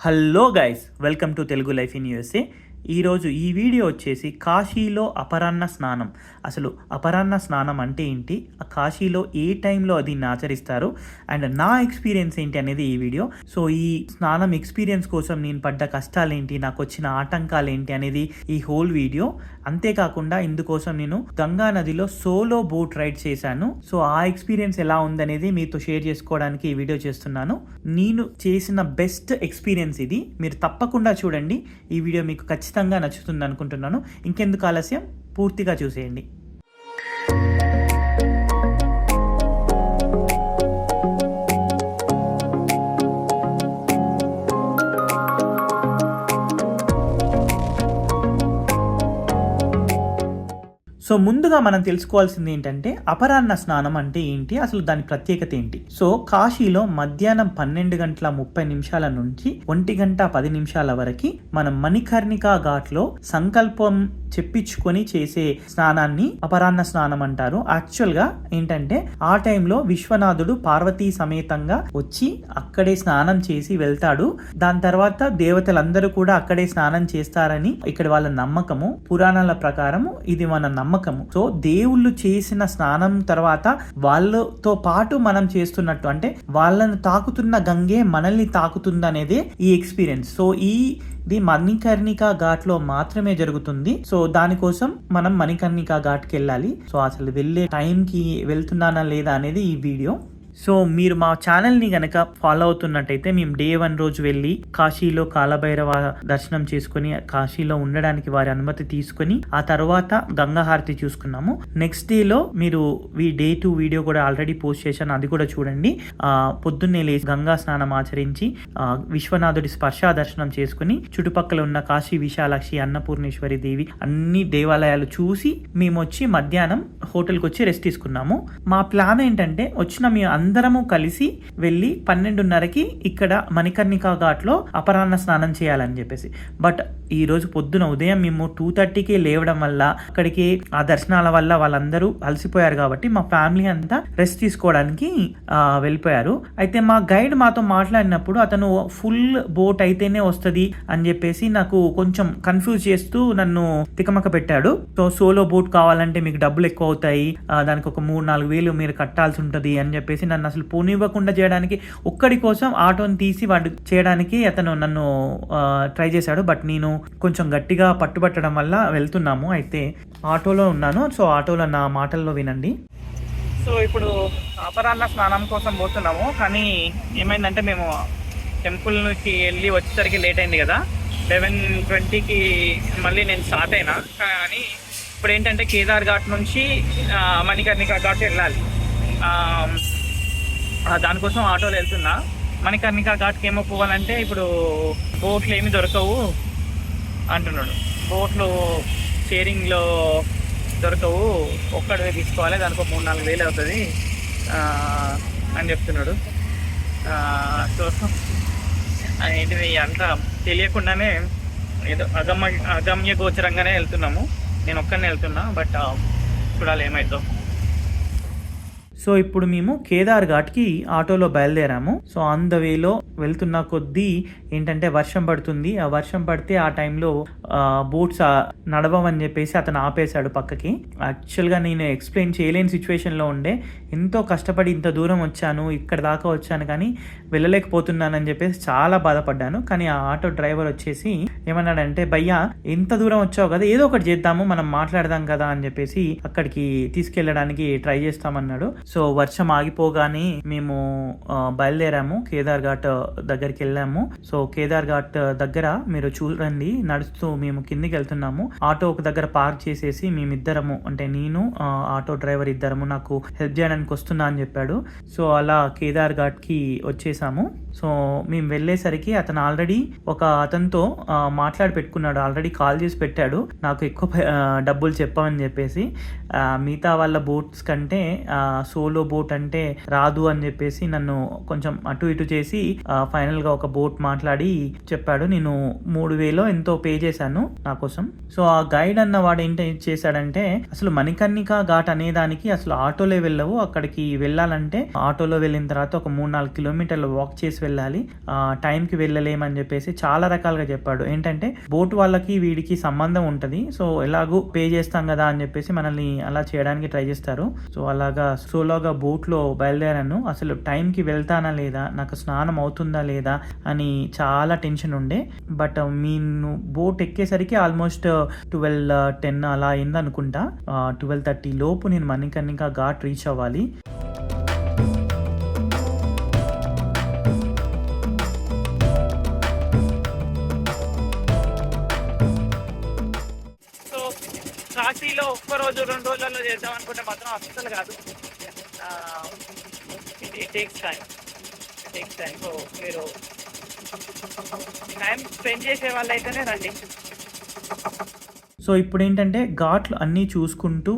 hello guys welcome to Telugu life in USA ఈరోజు ఈ video వచ్చేసి కాశీలో అపరాహ్న స్నానం. అసలు అపరాహ్న స్నానం అంటే ఏంటి? ఆ కాశీలో ఏ టైంలో అది ఆచరిస్తారు? అండ్ నా ఎక్స్పీరియన్స్ ఏంటి అనేది ఈ వీడియో. సో ఈ స్నానం ఎక్స్పీరియన్స్ కోసం నేను పడ్డ కష్టాలు ఏంటి నాకు వచ్చిన ఆటంకాలు ఏంటి అనేది ఈ హోల్ వీడియో. అంతేకాకుండా ఇందుకోసం నేను గంగా నదిలో సోలో బోట్ రైడ్ చేశాను. సో ఆ ఎక్స్పీరియన్స్ ఎలా ఉందనేది మీతో షేర్ చేసుకోవడానికి ఈ వీడియో చేస్తున్నాను. నేను చేసిన బెస్ట్ ఎక్స్పీరియన్స్ ఇది. మీరు తప్పకుండా చూడండి. ఈ వీడియో మీకు ఖచ్చితంగా ఖచ్చితంగా నచ్చుతుంది అనుకుంటున్నాను ఇంకెందుకు ఆలస్యం? పూర్తిగా చూసేయండి. సో ముందుగా మనం తెలుసుకోవాల్సింది ఏంటంటే అపరాహ్న స్నానం అంటే ఏంటి? అసలు దాని ప్రత్యేకత ఏంటి? సో కాశీలో మధ్యాహ్నం పన్నెండు గంటల ముప్పై నిమిషాల నుంచి ఒంటి గంట పది నిమిషాల వరకు మనం మణికర్ణికా ఘాట్లో సంకల్పం చెప్పించుకొని చేసే స్నానాన్ని అపరాహ్న స్నానం అంటారు. యాక్చువల్గా ఏంటంటే ఆ టైంలో విశ్వనాథుడు పార్వతీ సమేతంగా వచ్చి అక్కడే స్నానం చేసి వెళ్తాడు. దాని తర్వాత దేవతలందరూ కూడా అక్కడే స్నానం చేస్తారని ఇక్కడ వాళ్ళ నమ్మకము పురాణాల ప్రకారము ఇది మన నమ్మకము. సో దేవుళ్ళు చేసిన స్నానం తర్వాత వాళ్ళతో పాటు మనం చేస్తున్నట్టు అంటే వాళ్ళను తాకుతున్న గంగే మనల్ని తాకుతుంది అనేది ఈ ఎక్స్పీరియన్స్ సో ఈ ఇది మణికర్ణిక ఘాట్లో మాత్రమే జరుగుతుంది. సో దానికోసం మనం మణికర్ణిక ఘాట్కి వెళ్ళాలి. సో అసలు వెళ్ళే టైంకి వెళ్తున్నానా లేదా అనేది ఈ వీడియో. సో మీరు మా ఛానల్ని గనక ఫాలో అవుతున్నట్టయితే మేము డే వన్ రోజు వెళ్ళి కాశీలో కాలభైరవ దర్శనం చేసుకుని కాశీలో ఉండడానికి వారి అనుమతి తీసుకొని ఆ తర్వాత గంగాహారతి చూసుకున్నాము. నెక్స్ట్ డేలో మీరు ఈ డే టూ వీడియో కూడా ఆల్రెడీ పోస్ట్ చేశాను. అది కూడా చూడండి. పొద్దున్నే లేచి గంగా స్నానం ఆచరించి విశ్వనాథుడి స్పర్శ దర్శనం చేసుకుని చుట్టుపక్కల ఉన్న కాశీ విశాలాక్షి అన్నపూర్ణేశ్వరి దేవి అన్ని దేవాలయాలు చూసి మేము వచ్చి మధ్యాహ్నం హోటల్కి వచ్చి రెస్ట్ తీసుకున్నాము. మా ప్లాన్ ఏంటంటే వచ్చిన మీ అందరము కలిసి వెళ్ళి పన్నెండున్నరకి ఇక్కడ మణికర్ణికా ఘాట్లో అపరాహ్న స్నానం చేయాలని చెప్పేసి. బట్ ఈ రోజు పొద్దున ఉదయం మేము టూ థర్టీకి లేవడం వల్ల అక్కడికి ఆ దర్శనాల వల్ల వాళ్ళందరూ అలసిపోయారు కాబట్టి మా ఫ్యామిలీ అంతా రెస్ట్ తీసుకోవడానికి వెళ్ళిపోయారు. అయితే మా గైడ్ మాతో మాట్లాడినప్పుడు అతను ఫుల్ బోట్ అయితేనే వస్తుంది అని చెప్పేసి నాకు కొంచెం కన్ఫ్యూజ్ చేస్తూ నన్ను తికమక పెట్టాడు. సో సోలో బోట్ కావాలంటే మీకు డబ్బులు ఎక్కువ అవుతాయి దానికి ఒక మూడు నాలుగు వేలు మీరు కట్టాల్సి ఉంటుంది అని చెప్పేసి నన్ను అసలు పోనివ్వకుండా చేయడానికి ఒక్కడి కోసం ఆటోని తీసి వాడు చేయడానికి అతను నన్ను ట్రై చేశాడు. బట్ నేను కొంచెం గట్టిగా పట్టుబట్టడం వల్ల వెళ్తున్నాము. అయితే ఆటోలో ఉన్నాను. సో ఆటోలో నా మాటల్లో వినండి. సో ఇప్పుడు అపరాహ్న స్నానం కోసం పోతున్నాము. కానీ ఏమైందంటే మేము టెంపుల్కి వెళ్ళి వచ్చేసరికి లేట్ అయింది కదా. లెవెన్ ట్వంటీకి మళ్ళీ నేను స్టార్ట్ అయినా. కానీ ఇప్పుడు ఏంటంటే కేదార్ ఘాట్ నుంచి మణికర్ణిక ఘాట్ వెళ్ళాలి. దానికోసం ఆటోలో వెళ్తున్నా. మణికర్ణిక ఘాట్కి ఏమో పోవాలంటే ఇప్పుడు బోట్లు ఏమి దొరకవు అంటున్నాడు. బోట్లు షేరింగ్లో దొరకవు. ఒక్కడే తీసుకోవాలి. దానికి మూడు నాలుగు వేలు అవుతుంది. అని చెప్తున్నాడు. సో ఏంటిది అంతా తెలియకుండానే ఏదో అగమ్య అగమ్య గోచరంగానే వెళ్తున్నాము. నేను ఒక్కనే వెళ్తున్నా బట్ చూడాలి ఏమైందో సో ఇప్పుడు మేము కేదార్ ఘాట్కి ఆటోలో బయలుదేరాము. సో ఆన్ ద వేలో వెళ్తున్న కొద్దీ ఏంటంటే వర్షం పడుతుంది. ఆ వర్షం పడితే ఆ టైంలో బోట్స్ నడవమని చెప్పేసి అతను ఆపేశాడు పక్కకి. యాక్చువల్గా నేను ఎక్స్ప్లెయిన్ చేయలేని సిచ్యువేషన్లో ఉండే. ఎంతో కష్టపడి ఇంత దూరం వచ్చాను ఇక్కడ దాకా వచ్చాను కానీ వెళ్ళలేకపోతున్నానని చెప్పేసి చాలా బాధపడ్డాను. కానీ ఆ ఆటో డ్రైవర్ వచ్చేసి ఏమన్నాడంటే భయ్యా ఎంత దూరం వచ్చావు కదా ఏదో ఒకటి చేద్దాము మనం మాట్లాడదాం కదా అని చెప్పేసి అక్కడికి తీసుకెళ్ళడానికి ట్రై చేస్తామన్నాడు. సో వర్షం ఆగిపోగానే మేము బయలుదేరాము కేదార్ ఘాట్ దగ్గరికి వెళ్ళాము. సో కేదార్ ఘాట్ దగ్గర మీరు చూడండి నడుస్తూ మేము కిందికి వెళ్తున్నాము. ఆటో ఒక దగ్గర పార్క్ చేసేసి మేమిద్దరము అంటే నేను ఆటో డ్రైవర్ ఇద్దరము నాకు హెల్ప్ చేయడానికి వస్తున్నా అని చెప్పాడు. సో అలా కేదార్ ఘాట్కి వచ్చేసాము. సో మేము వెళ్ళేసరికి అతను ఆల్రెడీ ఒక అతనితో మాట్లాడి పెట్టుకున్నాడు. ఆల్రెడీ కాల్ చేసి పెట్టాడు. నాకు ఎక్కువ డబ్బులు చెప్పమని చెప్పేసి మిగతా వాళ్ళ బోట్స్ కంటే సోలో బోట్ అంటే రాదు అని చెప్పేసి నన్ను కొంచెం అటు ఇటు చేసి ఫైనల్గా ఒక బోట్ మాట్లాడి చెప్పాడు. నేను మూడు వేలో ఎంతో పే చేశాను నా కోసం. సో ఆ గైడ్ అన్న వాడు ఏంటి చేశాడంటే అసలు మణికర్ణిక ఘాట్ అనే దానికి అసలు ఆటోలే వెళ్ళవు. అక్కడికి వెళ్ళాలంటే ఆటోలో వెళ్ళిన తర్వాత ఒక మూడు నాలుగు కిలోమీటర్లు వాక్ చేసి వెళ్ళాలి. టైంకి వెళ్ళలేమని చెప్పేసి చాలా రకాలుగా చెప్పాడు. ఏంటంటే బోట్ వాళ్ళకి వీడికి సంబంధం ఉంటుంది. సో ఎలాగూ పే చేస్తాం కదా అని చెప్పేసి మనల్ని అలా చేయడానికి ట్రై చేస్తారు. సో అలాగా సోలోగా బోట్లో బయలుదేరాను. అసలు టైంకి వెళ్తానా లేదా? నాకు స్నానం అవుతుందా లేదా? అని చాలా టెన్షన్ ఉండే. బట్ నేను బోట్ ఎక్కేసరికి ఆల్మోస్ట్ ట్వెల్వ్ టెన్ అలా అయింది అనుకుంటా ట్వెల్వ్ థర్టీ లోపు నేను మణికర్ణిక ఘాట్ రీచ్ అవ్వాలి. కాశీలో ఒక్క రోజు రెండు రోజులలో చేద్దాం అనుకుంటే మాత్రం అస్సలు కాదు. It takes time takes time so మీరు టైం స్పెండ్ చేసే వాళ్ళు అయితేనే రండి. సో ఇప్పుడు ఏంటంటే ఘాట్లు అన్నీ చూసుకుంటూ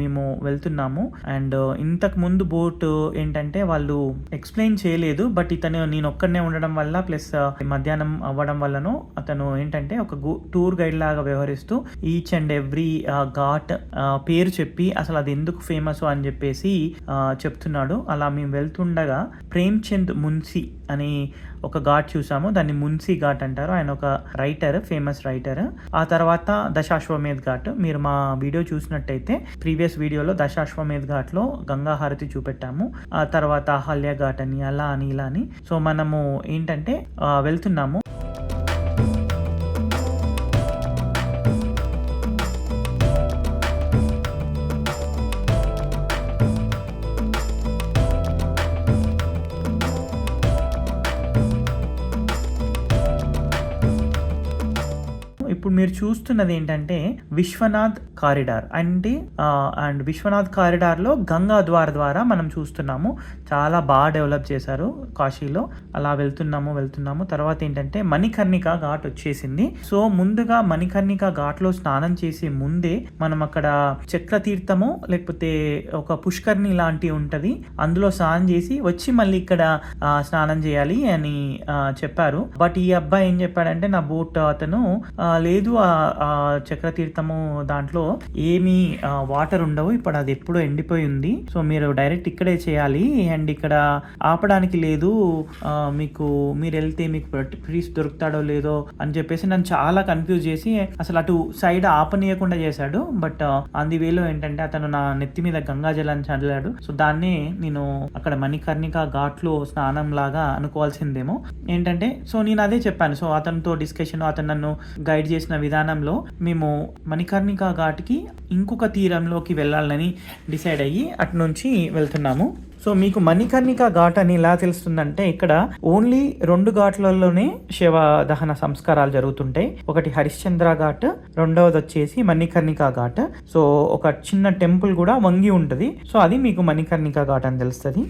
మేము వెళ్తున్నాము. అండ్ ఇంతకు ముందు బోట్ ఏంటంటే వాళ్ళు ఎక్స్ప్లెయిన్ చేయలేదు బట్ ఇతను నేను ఒక్కడనే ఉండడం వల్ల ప్లస్ మధ్యాహ్నం అవ్వడం వల్లనో అతను ఏంటంటే ఒక టూర్ గైడ్ లాగా వ్యవహరిస్తూ ఈచ్ అండ్ ఎవ్రీ ఘాట్ పేరు చెప్పి అసలు అది ఎందుకు ఫేమస్ అని చెప్పేసి చెప్తున్నాడు. అలా మేము వెళ్తుండగా ప్రేమ్చంద్ మున్సి అని ఒక ఘాట్ చూసాము. దాన్ని మున్సీ ఘాట్ అంటారు. ఆయన ఒక రైటర్ ఫేమస్ రైటర్ ఆ తర్వాత దశాశ్వమేధ్ ఘాట్. మీరు మా వీడియో చూసినట్టయితే ప్రీవియస్ వీడియోలో దశాశ్వమేధ్ ఘాట్లో గంగా హారతి చూపెట్టాము. ఆ తర్వాత అహల్య ఘాట్ అని అలా అని ఇలా అని. సో మనము ఏంటంటే వెళ్తున్నాము. ఇప్పుడు మీరు చూస్తున్నది ఏంటంటే విశ్వనాథ్ కారిడార్. అంటే అండ్ విశ్వనాథ్ కారిడార్లో గంగా ద్వార ద్వారా మనం చూస్తున్నాము. చాలా బాగా డెవలప్ చేశారు కాశీలో. అలా వెళ్తున్నాము వెళ్తున్నాము. తర్వాత ఏంటంటే మణికర్ణిక ఘాట్ వచ్చేసింది. సో ముందుగా మణికర్ణిక ఘాట్లో స్నానం చేసే ముందే మనం అక్కడ చక్రతీర్థము లేకపోతే ఒక పుష్కర్ణి లాంటి ఉంటది. అందులో స్నానం చేసి వచ్చి మళ్ళీ ఇక్కడ స్నానం చేయాలి అని చెప్పారు. బట్ ఈ అబ్బాయి ఏం చెప్పాడంటే నా బోట్ అతను లే లేదు ఆ చక్రతీర్థము దాంట్లో ఏమీ వాటర్ ఉండవు. ఇప్పుడు అది ఎప్పుడో ఎండిపోయి ఉంది. సో మీరు డైరెక్ట్ ఇక్కడే చేయాలి. అండ్ ఇక్కడ ఆపడానికి లేదు. మీకు మీరు వెళ్తే మీకు ప్రీస్ దొరుకుతాడో లేదో అని చెప్పేసి నన్ను చాలా కన్ఫ్యూజ్ చేసి అసలు అటు సైడ్ ఆపనీయకుండా చేశాడు. బట్ ఆన్ ది వేలో ఏంటంటే అతను నా నెత్తి మీద గంగా జలాన్ని చల్లాడు. సో దాన్ని నేను అక్కడ మణికర్ణిక ఘాట్లో స్నానం లాగా అనుకోవాల్సిందేమో. ఏంటంటే సో నేను అదే చెప్పాను. సో అతనితో డిస్కషన్ అతను నన్ను గైడ్ చేసి చేసిన విధానంలో మేము మణికర్ణిక ఘాట్కి ఇంకొక తీరంలోకి వెళ్ళాలని డిసైడ్ అయ్యి అటు నుంచి వెళ్తున్నాము. సో మీకు మణికర్ణిక ఘాట్ అని ఎలా తెలుస్తుందంటే ఇక్కడ ఓన్లీ రెండు ఘాట్లలోనే శివ దహన సంస్కారాలు జరుగుతుంటాయి. ఒకటి హరిశ్చంద్ర ఘాట్ రెండవది వచ్చేసి మణికర్ణిక ఘాట్. సో ఒక చిన్న టెంపుల్ కూడా వంగి ఉంటుంది. సో అది మీకు మణికర్ణిక ఘాట్ అని తెలుస్తుంది.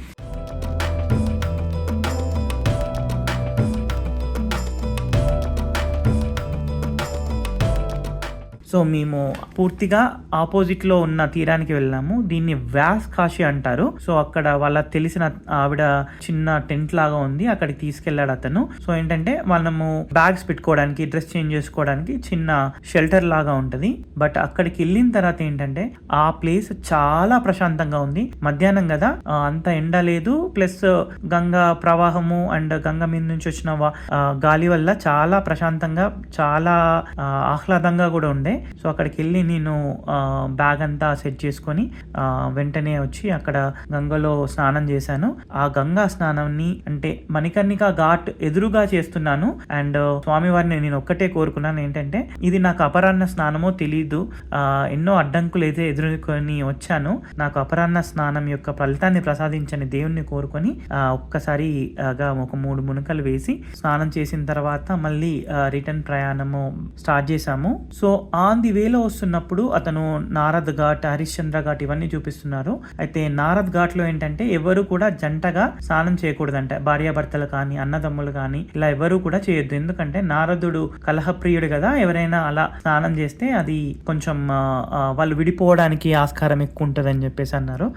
సో మేము పూర్తిగా ఆపోజిట్లో ఉన్న తీరానికి వెళ్ళాము. దీన్ని వ్యాస్ కాశీ అంటారు. సో అక్కడ వాళ్ళ తెలిసిన ఆవిడ చిన్న టెంట్ లాగా ఉంది. అక్కడికి తీసుకెళ్ళాడు అతను. సో ఏంటంటే మనము బ్యాగ్స్ పెట్టుకోవడానికి డ్రెస్ చేంజ్ చేసుకోవడానికి చిన్న షెల్టర్ లాగా ఉంటది. బట్ అక్కడికి వెళ్ళిన తర్వాత ఏంటంటే ఆ ప్లేస్ చాలా ప్రశాంతంగా ఉంది. మధ్యాహ్నం కదా. అంత ఎండ లేదు. ప్లస్ గంగా ప్రవాహము అండ్ గంగ మీద నుంచి వచ్చిన గాలి వల్ల చాలా ప్రశాంతంగా చాలా ఆహ్లాదంగా కూడా ఉండే. సో అక్కడికి వెళ్ళి నేను బ్యాగ్ అంతా సెట్ చేసుకొని వెంటనే వచ్చి అక్కడ గంగలో స్నానం చేశాను. ఆ గంగా స్నానాన్ని అంటే మణికర్ణిక ఘాట్ ఎదురుగా చేస్తున్నాను. అండ్ స్వామివారిని నేను ఒక్కటే కోరుకున్నాను ఏంటంటే ఇది నాకు అపరాహ్న స్నానమో తెలీదు. ఎన్నో అడ్డంకులు అయితే ఎదుర్కొని వచ్చాను. నాకు అపరాహ్న స్నానం యొక్క ఫలితాన్ని ప్రసాదించని దేవుణ్ణి కోరుకొని ఒక్కసారిగా ఒక్కసారి ఒక మూడు మునకలు వేసి స్నానం చేసిన తర్వాత మళ్ళీ రిటర్న్ ప్రయాణము స్టార్ట్ చేశాము. సో ఆ ఆన్ ది వేలో వస్తున్నప్పుడు అతను నారద్ ఘాట్ హరిశ్చంద్ర ఘాట్ ఇవన్నీ చూపిస్తున్నారు. అయితే నారద్ ఘాట్లో ఏంటంటే ఎవరు కూడా జంటగా స్నానం చేయకూడదంట. భార్యాభర్తలు కానీ అన్నదమ్ములు కానీ ఇలా ఎవరు కూడా చేయొద్దు. ఎందుకంటే నారదుడు కలహప్రియుడు కదా. ఎవరైనా అలా స్నానం చేస్తే అది కొంచెం వాళ్ళు విడిపోవడానికి ఆస్కారం ఎక్కువ ఉంటుందని చెప్పేసి అన్నారు.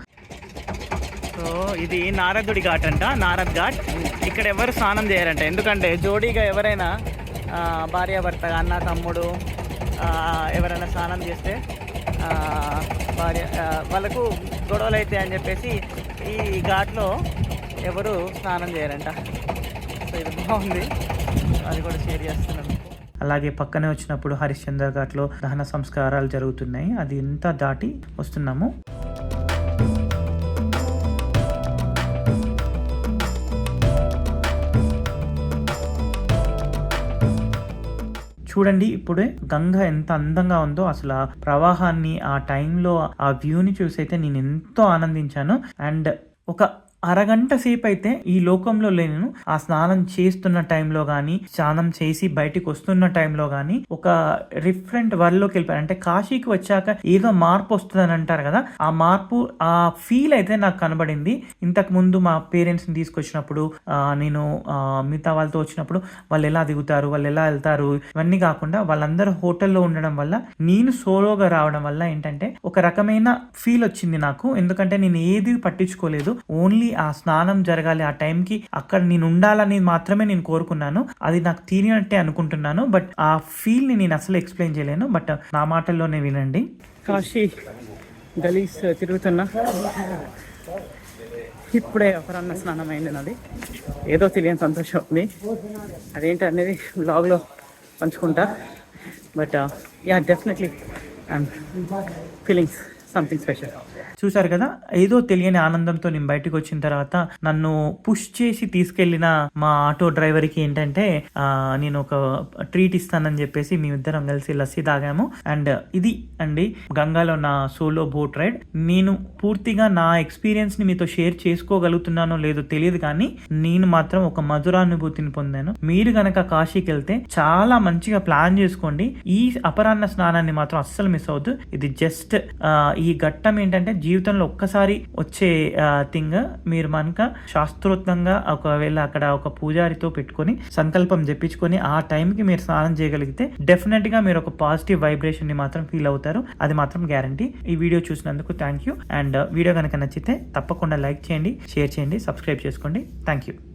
సో ఇది నారదుడి ఘాట్ అంట. నారద్ ఘాట్. ఇక్కడ ఎవరు స్నానం చేయరంట. ఎందుకంటే జోడీగా ఎవరైనా భార్యాభర్త అన్న తమ్ముడు ఎవరైనా స్నానం చేస్తే భార్య వాళ్ళకు గొడవలు అవుతాయి అని చెప్పేసి ఈ ఘాట్లో ఎవరు స్నానం చేయరంట. సో ఇది బాగుంది. అది కూడా షేర్ చేస్తున్నాను. అలాగే పక్కనే వచ్చినప్పుడు హరిశ్చంద్ర ఘాట్లో దహన సంస్కారాలు జరుగుతున్నాయి. అది ఇంత దాటి వస్తున్నాము. చూడండి ఇప్పుడే గంగ ఎంత అందంగా ఉందో అసలు ఆ ప్రవాహాన్ని ఆ టైంలో ఆ వ్యూని చూసి అయితే నేను ఎంతో ఆనందించాను. అండ్ ఒక అరగంట సేపు అయితే ఈ లోకంలో లేను ఆ స్నానం చేస్తున్న టైంలో కానీ స్నానం చేసి బయటికి వస్తున్న టైంలో కానీ ఒక డిఫరెంట్ వరల్డ్లోకి వెళ్ళిపోయాను. అంటే కాశీకి వచ్చాక ఏదో మార్పు వస్తుందని అంటారు కదా ఆ మార్పు ఆ ఫీల్ అయితే నాకు కనబడింది. ఇంతకు ముందు మా పేరెంట్స్ని తీసుకొచ్చినప్పుడు నేను మిగతా వాళ్ళతో వచ్చినప్పుడు వాళ్ళు ఎలా దిగుతారు వాళ్ళు ఎలా వెళ్తారు ఇవన్నీ కాకుండా వాళ్ళందరూ హోటల్లో ఉండడం వల్ల నేను సోలోగా రావడం వల్ల ఏంటంటే ఒక రకమైన ఫీల్ వచ్చింది నాకు. ఎందుకంటే నేను ఏది పట్టించుకోలేదు. ఓన్లీ ఆ స్నానం జరగాలి ఆ టైంకి అక్కడ నేను ఉండాలని మాత్రమే నేను కోరుకున్నాను. అది నాకు తీరినట్టే అనుకుంటున్నాను. బట్ ఆ ఫీల్ని నేను అసలు ఎక్స్ప్లెయిన్ చేయలేను. బట్ నా మాటల్లోనే వినండి. కాశీ గలీస్ తిరుగుతున్నా ఇప్పుడే అపరాన్న స్నానం అయింది నాది ఏదో తెలియని సంతోషం ఉంది. అదేంటి అనేది బ్లాగ్లో పంచుకుంటా. But ya definitely I'm feelings something special చూసారు కదా? ఏదో తెలియని ఆనందంతో నేను బయటకు వచ్చిన తర్వాత నన్ను పుష్ చేసి తీసుకెళ్ళిన మా ఆటో డ్రైవర్కి ఏంటంటే నేను ఒక ట్రీట్ ఇస్తానని చెప్పేసి మేమిద్దరం కలిసి లస్సీ తాగాము. అండ్ ఇది అండి గంగాలో నా సోలో బోట్ రైడ్ నేను పూర్తిగా నా ఎక్స్పీరియన్స్ని మీతో షేర్ చేసుకోగలుగుతున్నానో లేదో తెలియదు కానీ నేను మాత్రం ఒక మధురానుభూతిని పొందాను. మీరు గనక కాశీకి వెళ్తే చాలా మంచిగా ప్లాన్ చేసుకోండి. ఈ అపరాహ్న స్నానాన్ని మాత్రం అస్సలు మిస్ అవద్దు ఇది జస్ట్ ఈ ఈ ఘట్టం ఏంటంటే జీవితంలో ఒక్కసారి వచ్చే థింగ్ మీరు మనక శాస్త్రోక్తంగా ఒకవేళ అక్కడ ఒక పూజారితో పెట్టుకొని సంకల్పం చెప్పించుకొని ఆ టైంకి మీరు స్నానం చేయగలిగితే డెఫినెట్గా మీరు ఒక పాజిటివ్ వైబ్రేషన్ని మాత్రం ఫీల్ అవుతారు. అది మాత్రం గ్యారంటీ. ఈ వీడియో చూసినందుకు థ్యాంక్ యూ అండ్ వీడియో కనుక నచ్చితే తప్పకుండా లైక్ చేయండి షేర్ చేయండి సబ్స్క్రైబ్ చేసుకోండి. Thank you